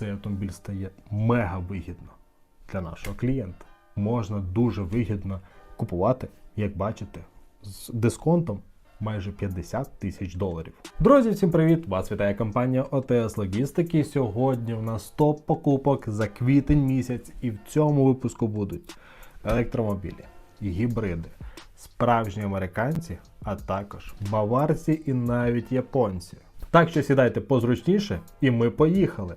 цей автомобіль стає мега вигідно для нашого клієнта. Можна дуже вигідно купувати, як бачите, з дисконтом майже 50 тисяч доларів. Друзі, всім привіт! Вас вітає компанія ОТС Логістики. Сьогодні у нас топ покупок за квітень місяць, і в цьому випуску будуть електромобілі, гібриди, справжні американці, а також баварці і навіть японці. Так що сідайте позручніше, і ми поїхали.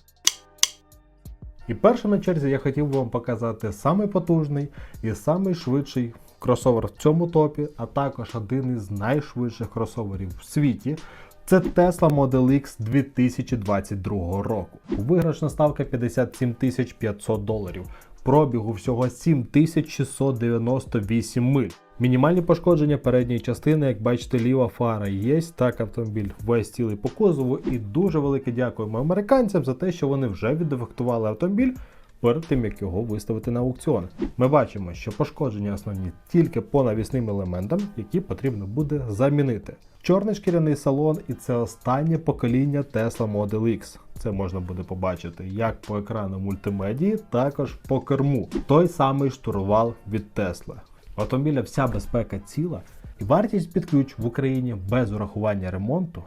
І першим на черзі я хотів би вам показати самий потужний і самий швидший кросовер в цьому топі, а також один із найшвидших кросоверів в світі. Це Tesla Model X 2022 року. Виграшна ставка 57 500 доларів. Пробігу всього 7698 миль. Мінімальні пошкодження передньої частини, як бачите, ліва фара є. Так, автомобіль весь цілий по кузову. І дуже велике дякуємо американцям за те, що вони вже віддефектували автомобіль перед тим, як його виставити на аукціон. Ми бачимо, що пошкодження основні тільки по навісним елементам, які потрібно буде замінити. Чорний шкіряний салон, і це останнє покоління Tesla Model X. Це можна буде побачити як по екрану мультимедії, також по керму. Той самий штурвал від Tesla. У автомобіля вся безпека ціла, і вартість під ключ в Україні без урахування ремонту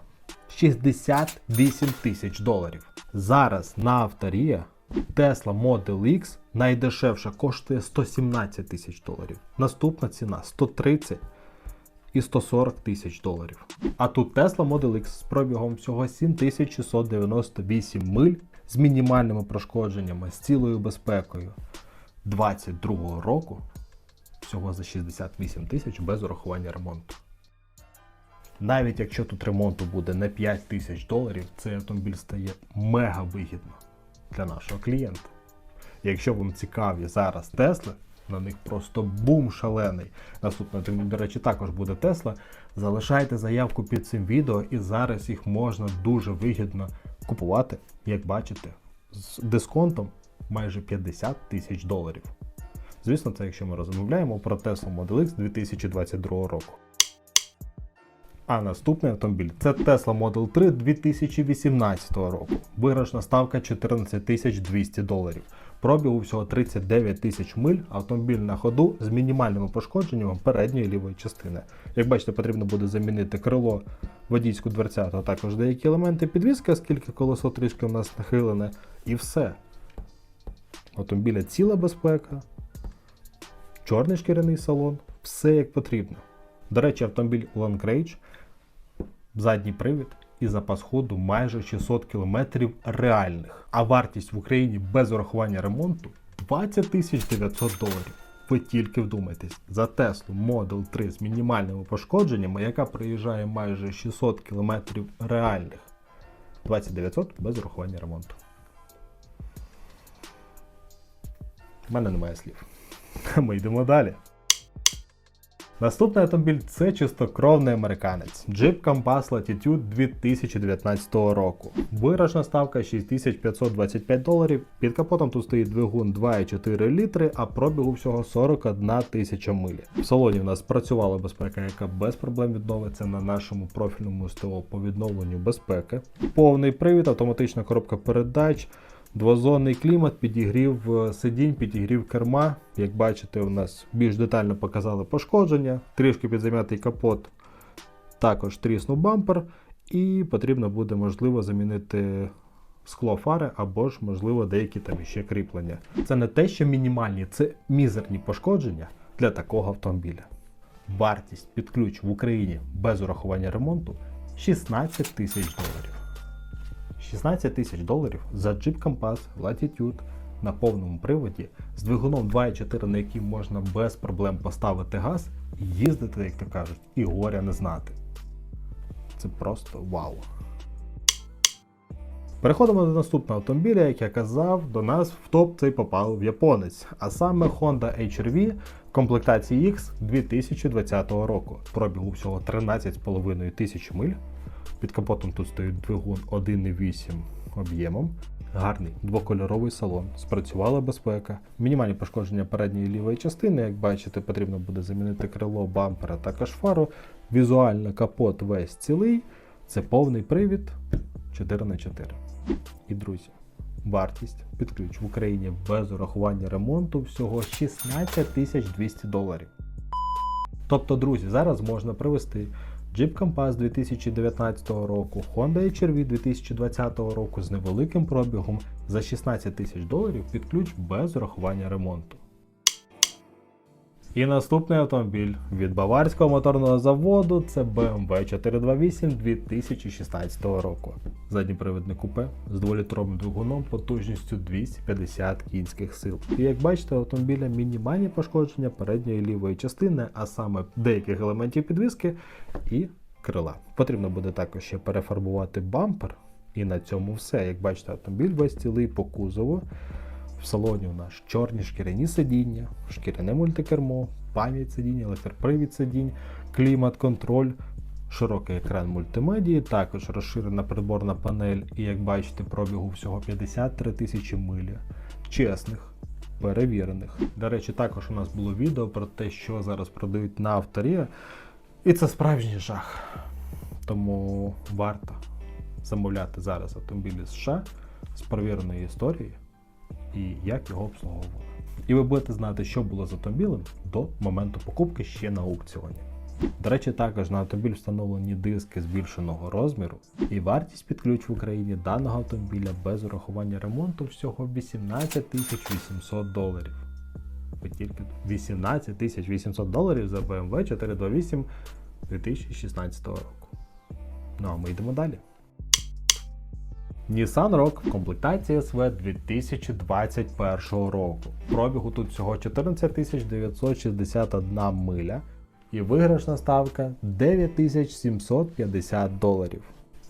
68 тисяч доларів. Зараз на авторія Tesla Model X найдешевша коштує 117 тисяч доларів. Наступна ціна 130 і 140 тисяч доларів. А тут Tesla Model X з пробігом всього 7698 миль з мінімальними пошкодженнями, з цілою безпекою 22 року всього за 68 тисяч без урахування ремонту. Навіть якщо тут ремонту буде не 5 тисяч доларів, цей автомобіль стає мега вигідно для нашого клієнта. Якщо вам цікаві зараз Тесли, на них просто бум шалений. Наступна, до речі, також буде Тесла. Залишайте заявку під цим відео, і зараз їх можна дуже вигідно купувати, як бачите, з дисконтом майже 50 тисяч доларів. Звісно, це якщо ми розмовляємо про Tesla Model X 2022 року. А наступний автомобіль це Tesla Model 3 2018 року. Виграшна ставка 14 200 доларів. Пробігу всього 39 тисяч миль, автомобіль на ходу з мінімальними пошкодженнями передньої лівої частини. Як бачите, потрібно буде замінити крило водійську дверцяту, а також деякі елементи підвіски, оскільки колесо трішки у нас нахилене, і все. Автомобіля ціла безпека, чорний шкіряний салон, все як потрібно. До речі, автомобіль Long Range, задній привід і запас ходу майже 600 км реальних. А вартість в Україні без урахування ремонту 20 900 доларів. Ви тільки вдумайтесь, за Tesla Model 3 з мінімальними пошкодженнями, яка проїжджає майже 600 км реальних. 2900 без урахування ремонту. У мене немає слів. Ми йдемо далі. Наступний автомобіль це чистокровний американець Jeep Compass Latitude 2019 року. Виграшна ставка 6525 доларів. Під капотом тут стоїть двигун 2,4 літри, а пробігу всього 41 тисяча милі. В салоні в нас працювала безпека, яка без проблем відновиться на нашому профільному СТО по відновленню безпеки. Повний привід, автоматична коробка передач. Двозонний клімат, підігрів е, сидінь, підігрів керма. Як бачите, у нас більш детально показали пошкодження, трішки підзам'ятий капот, також тріснув бампер, і потрібно буде, можливо, замінити скло фари або ж, можливо, деякі там ще кріплення. Це не те, що мінімальні, це мізерні пошкодження для такого автомобіля. Вартість під ключ в Україні без урахування ремонту 16 тисяч доларів. 16 тисяч доларів за Jeep Compass Latitude на повному приводі з двигуном 2.4, на який можна без проблем поставити газ і їздити, як то кажуть, і горя не знати. Це просто вау. Переходимо до наступного автомобіля, як я казав, до нас в топ цей попав в японець, а саме Honda HR-V комплектації X 2020 року. Пробігу всього 13,5 тисяч миль. Під капотом тут стоїть двигун 1,8 об'ємом. Гарний двокольоровий салон, спрацювала безпека, мінімальні пошкодження передньої лівої частини. Як бачите, потрібно буде замінити крило бампера також фару. Візуально капот весь цілий. Це повний привід 4х4. І друзі, Вартість під ключ в Україні без урахування ремонту всього 16 200 доларів. Тобто, друзі, зараз можна привезти Jeep Compass 2019 року, Honda HR-V 2020 року з невеликим пробігом за 16 тисяч доларів під ключ без урахування ремонту. І наступний автомобіль від баварського моторного заводу це BMW 428 2016 року. Задньопривідне купе з дволітровим двигуном потужністю 250 кінських сил. І як бачите, у автомобіля мінімальні пошкодження передньої лівої частини, а саме деяких елементів підвіски і крила. Потрібно буде також ще перефарбувати бампер. І на цьому все. Як бачите, автомобіль весь цілий по кузову. В салоні у нас чорні шкіряні сидіння, шкіряне мультикермо, пам'ять сидінь, електропривід сидінь, клімат-контроль, широкий екран мультимедії, також розширена приборна панель, і як бачите, пробігу всього 53 тисячі милі. Чесних, перевірених. До речі, також у нас було відео про те, що зараз продають на авторі. І це справжній жах. Тому варто замовляти зараз автомобілі США з перевіреної історії і як його обслуговували. І ви будете знати, що було з автомобілем до моменту покупки ще на аукціоні. До речі, також на автомобіль встановлені диски збільшеного розміру, і вартість під ключ в Україні даного автомобіля без урахування ремонту всього 18 800 доларів. Ви тільки 18 800 доларів за BMW 428 2016 року. Ну а ми йдемо далі. Nissan Rogue в комплектації SV 2021 року. Пробігу тут всього 14 961 миля і виграшна ставка 9750 доларів.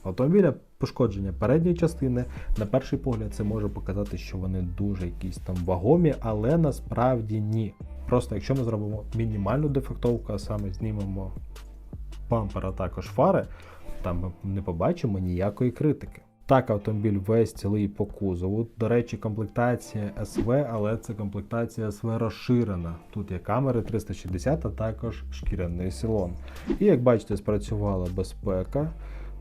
Автомобіля пошкодження передньої частини. На перший погляд це може показати, що вони дуже якісь там вагомі, але насправді ні. Просто якщо ми зробимо мінімальну дефектовку, а саме знімемо бампер, а також фари, там ми не побачимо ніякої критики. Так, автомобіль весь цілий по кузову. До речі, комплектація SV, але це комплектація SV розширена. Тут є камери 360, а також шкіряний салон. І як бачите, спрацювала безпека.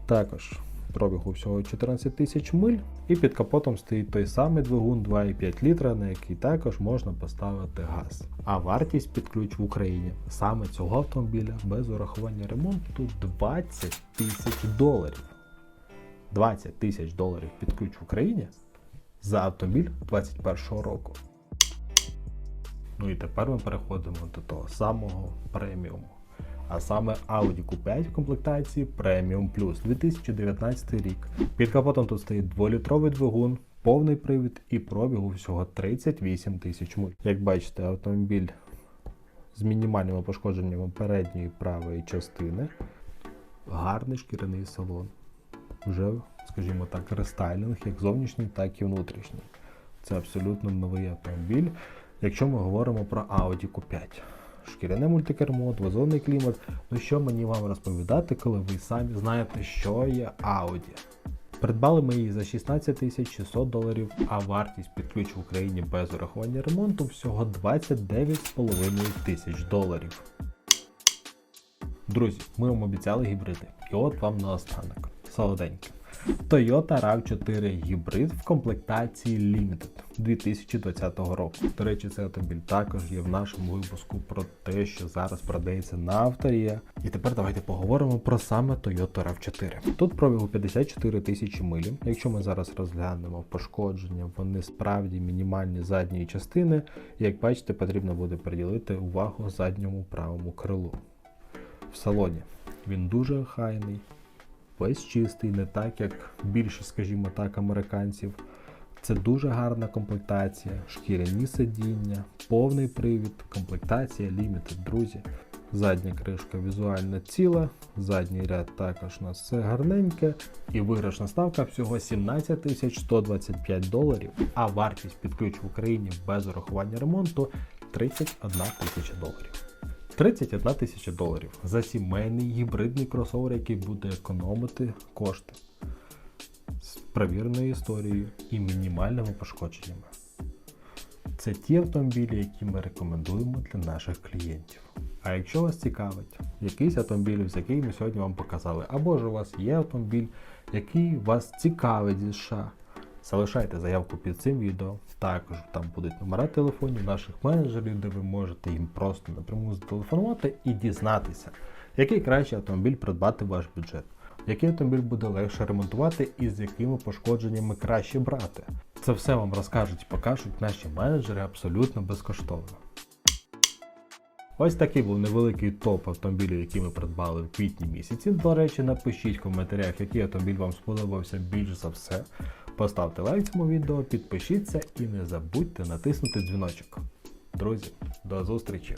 Також пробігу всього 14 тисяч миль. І під капотом стоїть той самий двигун 2,5 літра, на який також можна поставити газ. А вартість під ключ в Україні саме цього автомобіля без урахування ремонту 20 тисяч доларів. 20 тисяч доларів під ключ в Україні за автомобіль 2021 року. Ну і тепер ми переходимо до того самого преміуму. А саме Audi Q5 в комплектації Premium Plus 2019 рік. Під капотом тут стоїть 2-літровий двигун, повний привід і пробігу всього 38 тисяч миль. Як бачите, автомобіль з мінімальними пошкодженнями передньої правої частини. Гарний шкіряний салон вже, скажімо так, рестайлінг, як зовнішній, так і внутрішній. Це абсолютно новий автомобіль, якщо ми говоримо про Audi Q5. Шкіряне мультикермо, двозонний клімат. Ну що мені вам розповідати, коли ви самі знаєте, що є Audi? Придбали ми її за 16 600 доларів, а вартість під ключ в Україні без урахування ремонту всього 29,5 тисяч доларів. Друзі, ми вам обіцяли гібриди. І от вам наостанок. Солоденьке. Toyota RAV4 гібрид в комплектації Limited 2020 року. До речі, цей автомобіль також є в нашому випуску про те, що зараз продається на авторія. І тепер давайте поговоримо про саме Toyota RAV4. Тут пробігу 54 тисячі милі. Якщо ми зараз розглянемо пошкодження, вони справді мінімальні задньої частини. Як бачите, потрібно буде приділити увагу задньому правому крилу. В салоні він дуже охайний, весь чистий, не так, як більшість, скажімо так, американців. Це дуже гарна комплектація, шкіряні сидіння, повний привід, комплектація Limited, друзі. Задня кришка візуально ціла, задній ряд також у нас все гарненьке. І виграшна ставка всього 17 125 доларів, а вартість під ключ в Україні без урахування ремонту 31 тисяча доларів. 31 тисяча доларів за сімейний гібридний кросовер, який буде економити кошти з перевіреною історією і мінімальними пошкодженнями. Це ті автомобілі, які ми рекомендуємо для наших клієнтів. А якщо вас цікавить якийсь автомобіль, з який ми сьогодні вам показали, або ж у вас є автомобіль, який вас цікавить зі США, Залишайте заявку під цим відео. Також там будуть номера телефонів наших менеджерів, де ви можете їм просто напряму зателефонувати і дізнатися, який кращий автомобіль придбати в ваш бюджет, який автомобіль буде легше ремонтувати і з якими пошкодженнями краще брати. Це все вам розкажуть і покажуть наші менеджери абсолютно безкоштовно. Ось такий був невеликий топ автомобілів, які ми придбали в квітні місяці. До речі, напишіть в коментарях, який автомобіль вам сподобався більш за все. Поставте лайк цьому відео, підпишіться і не забудьте натиснути дзвіночок. Друзі, до зустрічі!